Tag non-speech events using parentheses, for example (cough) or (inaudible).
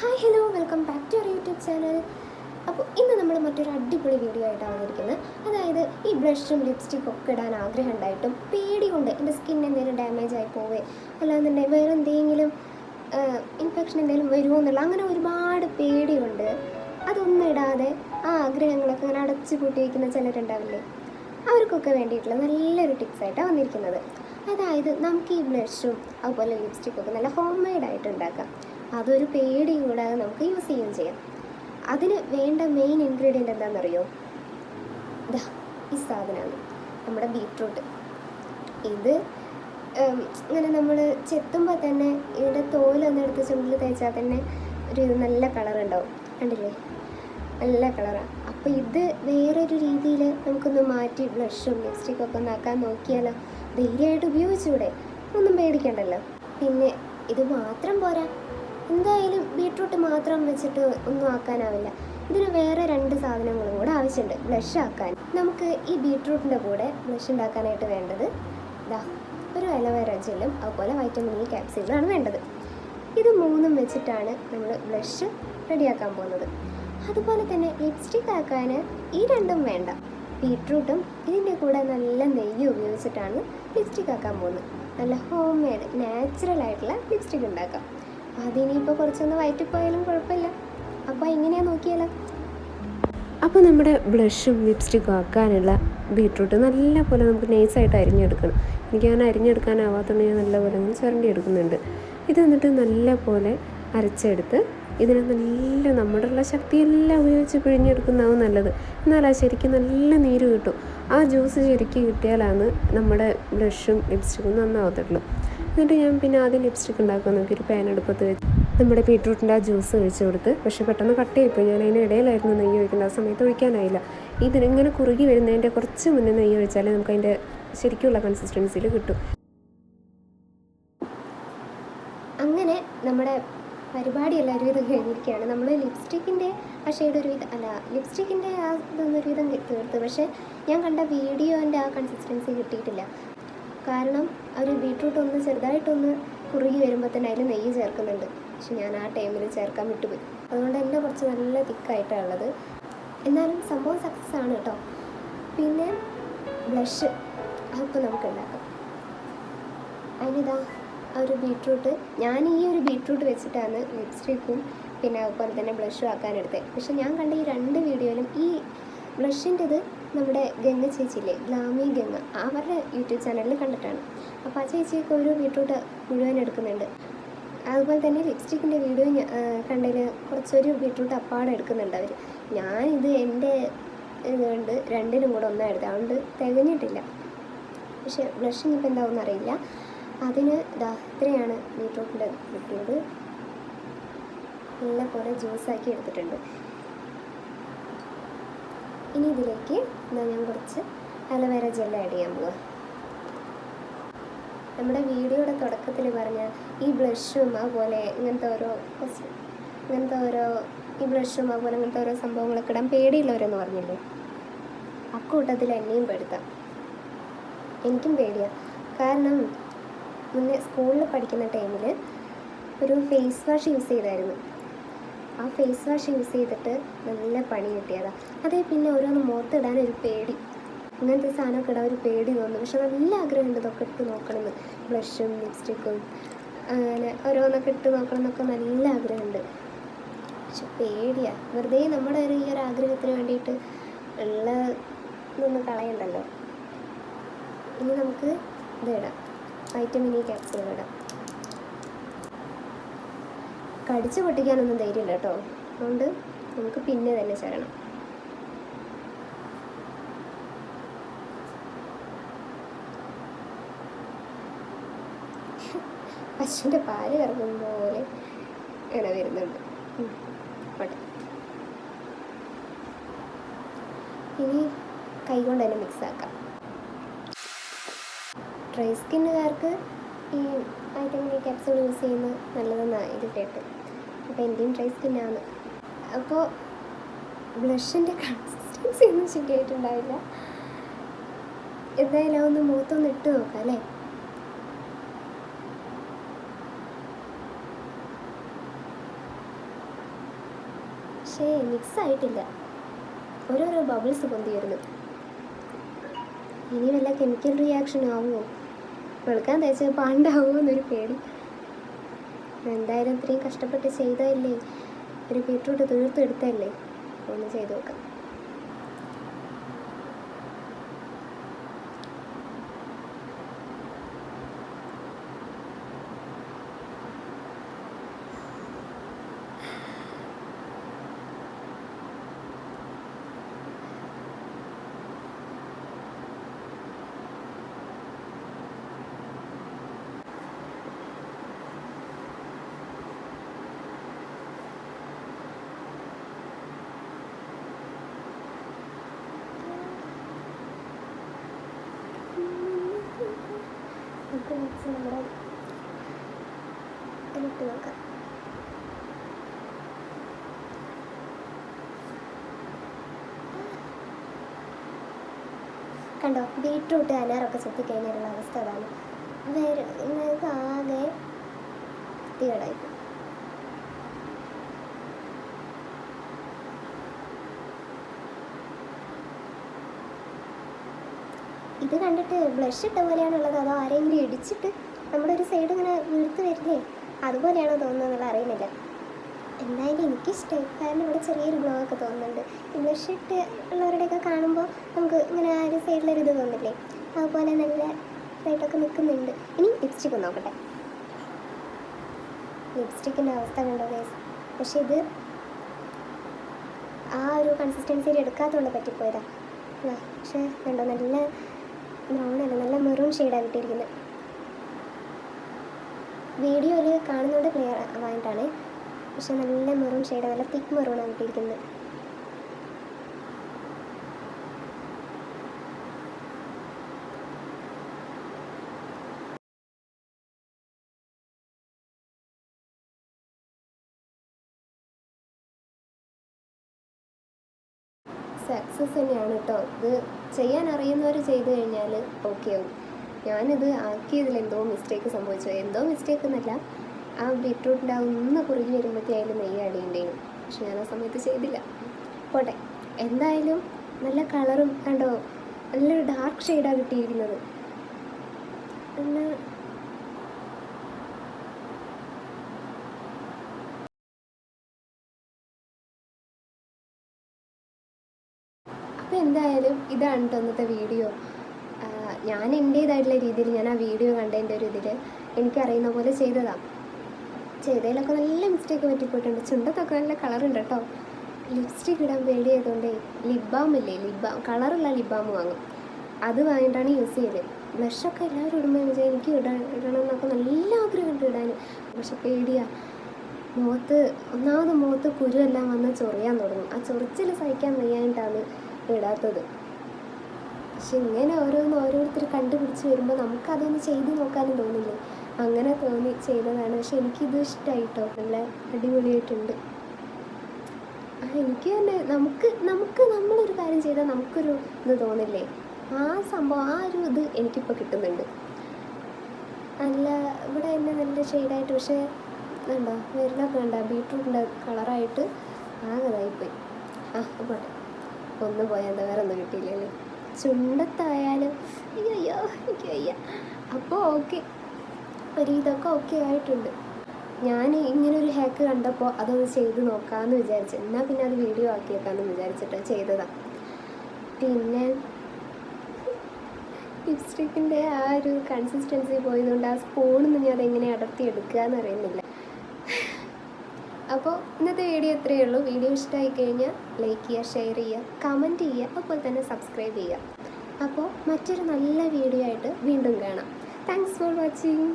Hi hello welcome back to our YouTube channel അപ്പോൾ ഇന്ന് നമ്മൾ മറ്റൊരു അടിപൊളി വീഡിയോ ആയിട്ടാണ് വന്നിരിക്കുന്നത്. അതായത് ഈ ബ്രഷും ലിപ്സ്റ്റിക്കും ഒക്കെ ഇടാൻ ആഗ്രഹം ഉണ്ടായിട്ടും പേടി കൊണ്ട് എന്റെ സ്കിൻ എന്തെങ്കിലും ഡാമേജ് ആയി പോവേ അല്ലാന്നുണ്ടെങ്കിൽ വേറെ എന്തെങ്കിലും ഇൻഫെക്ഷൻ എന്തെങ്കിലും വരുമോ എന്നുള്ള അങ്ങനെ ഒരുപാട് പേടിയുണ്ട് അതൊന്നും ഇടാതെ ആ ആഗ്രഹങ്ങളൊക്കെ അങ്ങനെ അടച്ചു പൂട്ടി വയ്ക്കുന്ന ചിലരുണ്ടാവില്ലേ അവർക്കൊക്കെ വേണ്ടിയിട്ടുള്ള നല്ലൊരു ടിപ്സായിട്ടാണ് വന്നിരിക്കുന്നത്. അതായത് നമുക്ക് ഈ ബ്ലഷും അതുപോലെ ലിപ്സ്റ്റിക്കൊക്കെ നല്ല ഹോം മെയ്ഡ് ആയിട്ട് ഉണ്ടാക്കാം. അതൊരു പേടി കൂടാതെ നമുക്ക് യൂസ് ചെയ്യുകയും ചെയ്യാം. അതിന് വേണ്ട മെയിൻ ഇൻഗ്രീഡിയന്റ് എന്താണെന്നറിയോ? ഇതാ ഈ സാധനമാണ്. നമ്മുടെ ബീട്രൂട്ട് ഇത് ഇങ്ങനെ നമ്മൾ ചെത്തുമ്പോൾ തന്നെ ഇതിന്റെ തോലൊന്ന് എടുത്ത് ചുണ്ടിൽ തേച്ചാൽ തന്നെ ഒരു നല്ല കളർ ഉണ്ടാവും. കണ്ടില്ലേ? നല്ല കളറാണ് അപ്പോൾ ഇത് വേറൊരു രീതിയിൽ നമുക്കൊന്ന് മാറ്റി ബ്ലഷും ലിപ്സ്റ്റിക്കൊക്കെ ഒന്ന് ആക്കാൻ നോക്കിയാലോ? ധൈര്യമായിട്ട് ഉപയോഗിച്ചൂടെ? ഒന്നും പേടിക്കണ്ടല്ലോ. പിന്നെ ഇത് മാത്രം പോരാ. എന്തായാലും ബീട്രൂട്ട് മാത്രം വെച്ചിട്ട് ഒന്നും ആക്കാനാവില്ല. ഇതിന് വേറെ രണ്ട് സാധനങ്ങളും കൂടെ ആവശ്യമുണ്ട്. ബ്ലഷ് ആക്കാൻ. നമുക്ക് ഈ ബീട്രൂട്ടിന്റെ കൂടെ ബ്ലഷ് ഉണ്ടാക്കാനായിട്ട് വേണ്ടത് ഇതാ ഒരു അലോവേറ ജെല്ലും അതുപോലെ വൈറ്റമിൻ ഇ ക്യാപ്സ്യൂളാണ് വേണ്ടത്. ഇത് മൂന്നും വെച്ചിട്ടാണ് നമ്മൾ ബ്ലഷ് റെഡിയാക്കാൻ പോകുന്നത്. അതുപോലെ തന്നെ ലിപ്സ്റ്റിക് ആക്കാൻ ഈ രണ്ടും വേണ്ട. ബീട്രൂട്ടും ഇതിന്റെ കൂടെ നല്ല നെയ്യ് ഉപയോഗിച്ചിട്ടാണ് ലിപ്സ്റ്റിക് ആക്കാൻ പോകുന്നത്. നല്ല ഹോം മെയ്ഡ് നാച്ചുറൽ ആയിട്ടുള്ള ലിപ്സ്റ്റിക് ഉണ്ടാക്കാം. അപ്പോൾ അതിനിപ്പോൾ കുറച്ചൊന്ന് വയറ്റിപ്പോയാലും കുഴപ്പമില്ല. അപ്പോൾ എങ്ങനെയാണ് നോക്കിയാലോ? അപ്പോൾ നമ്മുടെ ബ്ലഷും ലിപ്സ്റ്റിക്കും ആക്കാനുള്ള ബീട്രൂട്ട് നല്ലപോലെ നമുക്ക് നൈസായിട്ട് അരിഞ്ഞെടുക്കണം. എനിക്ക് അങ്ങനെ അരിഞ്ഞെടുക്കാനാവാത്തതുകൊണ്ട് ഞാൻ നല്ലപോലെ അങ്ങനെ ചുരണ്ടി എടുക്കുന്നുണ്ട് ഇത് എന്നിട്ട് നല്ല പോലെ അരച്ചെടുത്ത് ഇതിനെ നല്ല നമ്മുടെ ഉള്ള ശക്തിയെല്ലാം ഉപയോഗിച്ച് പിഴിഞ്ഞെടുക്കുന്നതാവും നല്ലത്. എന്നാൽ ശരിക്കും നല്ല നീര് കിട്ടും. ആ ജ്യൂസ് ശരിക്കും കിട്ടിയാലാണ് നമ്മുടെ ബ്ലഷും ലിപ്സ്റ്റിക്കും നന്നാവത്തുള്ളൂ. എന്നിട്ട് ഞാൻ പിന്നെ ആദ്യം ലിപ്സ്റ്റിക് ഉണ്ടാക്കാൻ നോക്കി ഒരു പാൻ അടുപ്പത്ത് വെച്ച് നമ്മുടെ ബീട്രൂട്ടിന്റെ ആ ജ്യൂസ് ഒഴിച്ച് കൊടുത്ത് പക്ഷേ പെട്ടെന്ന് കട്ട് ഞാൻ അതിന് ഇടയിലായിരുന്നു നെയ്യ് ഒഴിക്കേണ്ട. ആ സമയത്ത് ഒഴിക്കാനായില്ല. ഇതിനിങ്ങനെ കുറുകി വരുന്നതിന്റെ കുറച്ച് മുന്നേ നെയ്യ് ഒഴിച്ചാലേ നമുക്ക് അതിന്റെ ശരിക്കുള്ള കൺസിസ്റ്റൻസിയിൽ കിട്ടും. അങ്ങനെ നമ്മുടെ പരിപാടി എല്ലാവരും ഇത് കഴിഞ്ഞിരിക്കുകയാണ്. നമ്മൾ ലിപ്സ്റ്റിക്കിന്റെ ആ ഷെയ്ഡ് ഒരു വിധം അല്ല ലിപ്സ്റ്റിക്കിന്റെ ആ ഇതൊന്നും ഒരു വിധം തീർത്ത്. പക്ഷേ ഞാൻ കണ്ട വീഡിയോന്റെ ആ കൺസിസ്റ്റൻസി കിട്ടിയിട്ടില്ല. കാരണം ഒരു ബീട്രൂട്ട് ഒന്ന് ചെറുതായിട്ടൊന്ന് കുറുകി വരുമ്പോൾ തന്നെ അതിൽ നെയ്യ് ചേർക്കുന്നുണ്ട്. പക്ഷെ ഞാൻ ആ ടൈമിൽ ചേർക്കാൻ വിട്ടുപോയി. അതുകൊണ്ട് തന്നെ കുറച്ച് നല്ല തിക്കായിട്ടാണ് ഉള്ളത്. എന്നാലും സംഭവം സക്സസ് ആണ് കേട്ടോ. പിന്നെ ബ്ലഷ് അതിപ്പോൾ നമുക്ക് ഉണ്ടാക്കാം. അതിനിതാ ഒരു ബീട്രൂട്ട്. ഞാൻ ഈ ഒരു ബീട്രൂട്ട് വെച്ചിട്ടാണ് ലിപ്സ്റ്റിക്കും പിന്നെ അതുപോലെ തന്നെ ബ്ലഷും ആക്കാനെടുത്തത്. പക്ഷെ ഞാൻ കണ്ട ഈ രണ്ട് വീഡിയോയിലും ഈ ബ്ലഷിന്റെത് നമ്മുടെ ഗംഗ ചേച്ചിയില്ലേ ഗ്ലാമി ഗംഗ അവരുടെ യൂട്യൂബ് ചാനലിൽ കണ്ടിട്ടാണ്. അപ്പോൾ ആ ചേച്ചിയൊക്കെ ഒരു ബീട്രൂട്ട് മുഴുവൻ എടുക്കുന്നുണ്ട്. അതുപോലെ തന്നെ ലിപ്സ്റ്റിക്കിന്റെ വീഡിയോ കണ്ടതിൽ കുറച്ചൊരു ബീട്രൂട്ട് അപ്പാടെ എടുക്കുന്നുണ്ട് അവർ ഞാനിത് എന്റെ ഇതുകൊണ്ട് രണ്ടിനും കൂടെ ഒന്നാണ് എടുത്തത്. അതുകൊണ്ട് തികഞ്ഞിട്ടില്ല. പക്ഷേ ബ്ലഷിങ് ഇപ്പം എന്താവും അറിയില്ല അതിന് ഇത്രയാണ് ബീട്രൂട്ടിന്റെ കിട്ടിയത് നല്ല പോലെ ജ്യൂസാക്കി എടുത്തിട്ടുണ്ട്. ഇനി ഇതിലേക്ക് എന്താ ഞാൻ കുറച്ച് അലവേര ജെൽ ആഡ് ചെയ്യാൻ പോവാം. നമ്മുടെ വീഡിയോയുടെ തുടക്കത്തിൽ പറഞ്ഞ ഈ ബ്ലഷും അതുപോലെ ഇങ്ങനത്തെ ഓരോ ഇങ്ങനത്തെ ഓരോ ഈ ബ്ലഷും അതുപോലെ ഇങ്ങനത്തെ ഓരോ സംഭവങ്ങളൊക്കെ ഇടാൻ പേടിയുള്ളവരെന്ന് പറഞ്ഞില്ലേ? അക്കൂട്ടത്തിൽ എന്നെയും പെടുത്താം. എനിക്കും പേടിയാണ് കാരണം മുന്നേ സ്കൂളിൽ പഠിക്കുന്ന ടൈമിൽ ഒരു ഫേസ് വാഷ് യൂസ് ചെയ്തായിരുന്നു. ആ ഫേസ് വാഷ് യൂസ് ചെയ്തിട്ട് നല്ല പണി കിട്ടിയതാണ് അതേ പിന്നെ ഓരോന്ന് മുഖത്തിടാൻ ഒരു പേടി. ഇങ്ങനത്തെ സാധനമൊക്കെ ഇടാൻ ഒരു പേടി തോന്നുന്നു. പക്ഷെ നല്ല ആഗ്രഹമുണ്ട് ഇതൊക്കെ ഇട്ട് നോക്കണമെന്ന്. ബ്ലഷും ലിപ്സ്റ്റിക്കും അങ്ങനെ ഓരോന്നൊക്കെ ഇട്ട് നോക്കണം എന്നൊക്കെ നല്ല ആഗ്രഹമുണ്ട് പക്ഷെ പേടിയാണ് വെറുതെ നമ്മുടെ ഒരു ഈ ഒരു ആഗ്രഹത്തിന് വേണ്ടിയിട്ട് ഉള്ള ഇതൊന്നും കളയണ്ടല്ലോ. ഇനി നമുക്ക് ഇതിടാം വൈറ്റമിൻ ഇ ഇടാം. കടിച്ചു പൊട്ടിക്കാനൊന്നും ധൈര്യമില്ല കേട്ടോ. അതുകൊണ്ട് നമുക്ക് പിന്നെ തന്നെ ചേരണം. (laughs) പശുവിന്റെ പാൽ കറങ്ങുന്ന പോലെ ഇങ്ങനെ വരുന്നുണ്ട്. ഇനി കൈകൊണ്ട് തന്നെ മിക്സ് ആക്കാം. ഡ്രൈ സ്കിന്നുകാർക്ക് ഈ വൈറ്റമിൻ ഇ ക്യാപ്സൂൾ യൂസ് ചെയ്യുന്നത് നല്ലതെന്നാണ് ഇത് കേട്ട്. അപ്പോൾ എന്റെയും ഡ്രൈ സ്കിന്നാണ്. അപ്പോൾ ബ്ലഷിന്റെ കൺസിസ്റ്റൻസി ഒന്നും ശരിയായിട്ടുണ്ടാവില്ല എന്തായാലും ഒന്ന് മുഖത്തൊന്ന് ഇട്ട് നോക്കാം അല്ലേ? പക്ഷേ മിക്സ് ആയിട്ടില്ല. ഓരോരോ ബബിൾസ് പൊന്തിയിരുന്നു ഇനി വല്ല കെമിക്കൽ റിയാക്ഷൻ ആവുമോ? വെളുക്കാൻ തേച്ചത് പാണ്ടാവുമോ എന്നൊരു പേടി. എന്തായാലും ഇത്രയും കഷ്ടപ്പെട്ട് ചെയ്തതല്ലേ? ഒരു ബീട്രൂട്ട് തീർത്തെടുത്തല്ലേ ഒന്ന് ചെയ്ത് നോക്കാം നമുക്ക് മിക്സ് നമ്മുടെ ഇതിലിട്ട് നോക്കാം. കണ്ടോ ബീട്രൂട്ട് അനാറൊക്കെ ചെത്തിക്കഴിഞ്ഞിട്ടുള്ള അവസ്ഥ അതാണ്. വേറെ ആകെ വൃത്തികേടായി ഇത് കണ്ടിട്ട് ബ്ലഷ് ഇട്ട പോലെയാണുള്ളത്. അതോ ആരെങ്കിലും ഇടിച്ചിട്ട് നമ്മുടെ ഒരു സൈഡ് ഇങ്ങനെ വീർത്ത് വരില്ലേ? അതുപോലെയാണോ തോന്നുന്നത് അറിയുന്നില്ല. എന്തായാലും എനിക്കിഷ്ടമായി കാരണം ഇവിടെ ചെറിയൊരു ഗ്ലോ ഒക്കെ തോന്നുന്നുണ്ട്. ഇംഗ്ലീഷ് ഇട്ട് ഉള്ളവരുടെയൊക്കെ കാണുമ്പോൾ നമുക്ക് ഇങ്ങനെ ആ ഒരു സൈഡിലൊരു ഇത് തോന്നില്ലേ? അതുപോലെ നല്ല ഇതായിട്ടൊക്കെ നിൽക്കുന്നുണ്ട്. ഇനി ലിപ്സ്റ്റിക്ക് നോക്കട്ടെ. ലിപ്സ്റ്റിക്കിന്റെ അവസ്ഥ കണ്ടോ ഗൈസ് പക്ഷെ ഇത് ആ ഒരു കൺസിസ്റ്റൻസിയിൽ എടുക്കാത്തതുകൊണ്ട് പറ്റിപ്പോയതാ. പക്ഷേ കണ്ടോ നല്ല ബ്രൗൺ അല്ല നല്ല മെറൂൺ ഷെയ്ഡാണ് കിട്ടിയിരിക്കുന്നത്. വീഡിയോയിൽ കാണുന്നതുകൊണ്ട് ക്ലിയർ ആവാനായിട്ടാണ് പക്ഷെ നല്ല മെറൂൺ ഷെയ്ഡ് നല്ല തിക്ക് മെറൂണാണ് കിട്ടിയിരിക്കുന്നത്. സക്സസ് തന്നെയാണ് കേട്ടോ ഇത് ചെയ്യാൻ അറിയുന്നവർ ചെയ്തു കഴിഞ്ഞാൽ ഓക്കെ ആവും. ഞാനിത് ആക്കിയതിൽ എന്തോ മിസ്റ്റേക്ക് സംഭവിച്ചു. എന്തോ മിസ്റ്റേക്ക് എന്നല്ല ആ ബീട്രൂട്ടിന്റെ ആ ഒന്ന് കുറുകി വരുമ്പോഴത്തേ അതിൽ നെയ്യ് അടിയുണ്ടേനു പക്ഷെ ഞാൻ ആ സമയത്ത് ചെയ്തില്ല. പോട്ടെ. എന്തായാലും നല്ല കളറും കണ്ടോ? നല്ലൊരു ഡാർക്ക് ഷെയ്ഡാണ് കിട്ടിയിരിക്കുന്നത്. പിന്നെ അപ്പോൾ എന്തായാലും ഇതാണ് ഇന്നത്തെ വീഡിയോ ഞാൻ എന്റേതായിട്ടുള്ള രീതിയിൽ ഞാൻ ആ വീഡിയോ കണ്ടതിന്റെ ഒരു ഇതിൽ എനിക്കറിയുന്ന പോലെ ചെയ്തതാണ് ചെയ്തതിലൊക്കെ നല്ല മിസ്റ്റേക്ക് പറ്റിപ്പോയിട്ടുണ്ട്. ചുണ്ടത്തൊക്കെ നല്ല കളറുണ്ട് കേട്ടോ ലിപ്സ്റ്റിക് ഇടാൻ പേടിയായതുകൊണ്ടേ ലിപ് ബാം ഇല്ലേ? ലിപ് ബാം കളറുള്ള ലിപ് ബാം വാങ്ങും. അത് വാങ്ങിയിട്ടാണ് യൂസ് ചെയ്തത് ബ്ലഷൊക്കെ എല്ലാവരും ഇടുമ്പോൾ വെച്ചാൽ എനിക്ക് ഇടാൻ ഇടണം എന്നൊക്കെ നല്ല ആഗ്രഹമുണ്ട് ഇടാൻ പക്ഷെ പേടിയാ. മുഖത്ത് ഒന്നാമത് മുഖത്ത് കുരുവെല്ലാം വന്ന് ചൊറിയാൻ തുടങ്ങും. ആ ചൊറിച്ചിൽ സഹിക്കാൻ വയ്യായിട്ടാണ് ഇടാത്തത്. പക്ഷെ ഇങ്ങനെ ഓരോന്ന് ഓരോരുത്തർ കണ്ടുപിടിച്ച് വരുമ്പോൾ നമുക്കതൊന്ന് ചെയ്ത് നോക്കാനും തോന്നില്ലേ? അങ്ങനെ തോന്നി ചെയ്തതാണ്. പക്ഷെ എനിക്കിത് ഇഷ്ടമായിട്ടോ നല്ല അടിപൊളിയായിട്ടുണ്ട്. ആ എനിക്ക് തന്നെ നമുക്ക് നമുക്ക് നമ്മളൊരു കാര്യം ചെയ്താൽ നമുക്കൊരു ഇത് തോന്നില്ലേ? ആ സംഭവം ആ ഒരു ഇത് എനിക്കിപ്പോൾ കിട്ടുന്നുണ്ട്. നല്ല ഇവിടെ തന്നെ നല്ല ഷെയ്ഡായിട്ട് പക്ഷേ വേണ്ട വരുന്നൊക്കെ ഉണ്ടോ ബീട്രൂട്ടിന്റെ കളറായിട്ട് ആകെ ഇതായിപ്പോയി. ആ പോട്ടെ. ഒന്ന് പോയാൽ എന്താ വേറെ ഒന്നും കിട്ടിയില്ലല്ലേ? ചുണ്ടത്തായാലും അയ്യോ അയ്യോ എനിക്ക് അയ്യ അപ്പോൾ ഓക്കെ ഒരു ഇതൊക്കെ ഓക്കെ ആയിട്ടുണ്ട്. ഞാൻ ഇങ്ങനെ ഒരു ഹാക്ക് കണ്ടപ്പോൾ അതൊന്ന് ചെയ്ത് നോക്കാമെന്ന് വിചാരിച്ചു എന്നാൽ പിന്നെ അത് വീഡിയോ ആക്കിയേക്കാമെന്ന് വിചാരിച്ചിട്ട് ചെയ്തതാണ് പിന്നെ ലിപ്സ്റ്റിക്കിന്റെ ആ ഒരു കൺസിസ്റ്റൻസി പോയതുകൊണ്ട് ആ സ്പൂണിൽ നിന്ന് ഞാൻ അതെങ്ങനെ അടർത്തി എടുക്കുക എന്ന് അറിയുന്നില്ല. അപ്പോൾ ഇന്നത്തെ വീഡിയോ ഇത്രയേ ഉള്ളൂ. വീഡിയോ ഇഷ്ടമായി കഴിഞ്ഞാൽ ലൈക്ക് ചെയ്യുക ഷെയർ ചെയ്യുക കമന്റ് ചെയ്യുക അതുപോലെ തന്നെ സബ്സ്ക്രൈബ് ചെയ്യുക. അപ്പോൾ മറ്റൊരു നല്ല വീഡിയോ ആയിട്ട് വീണ്ടും കാണാം. Thanks for watching.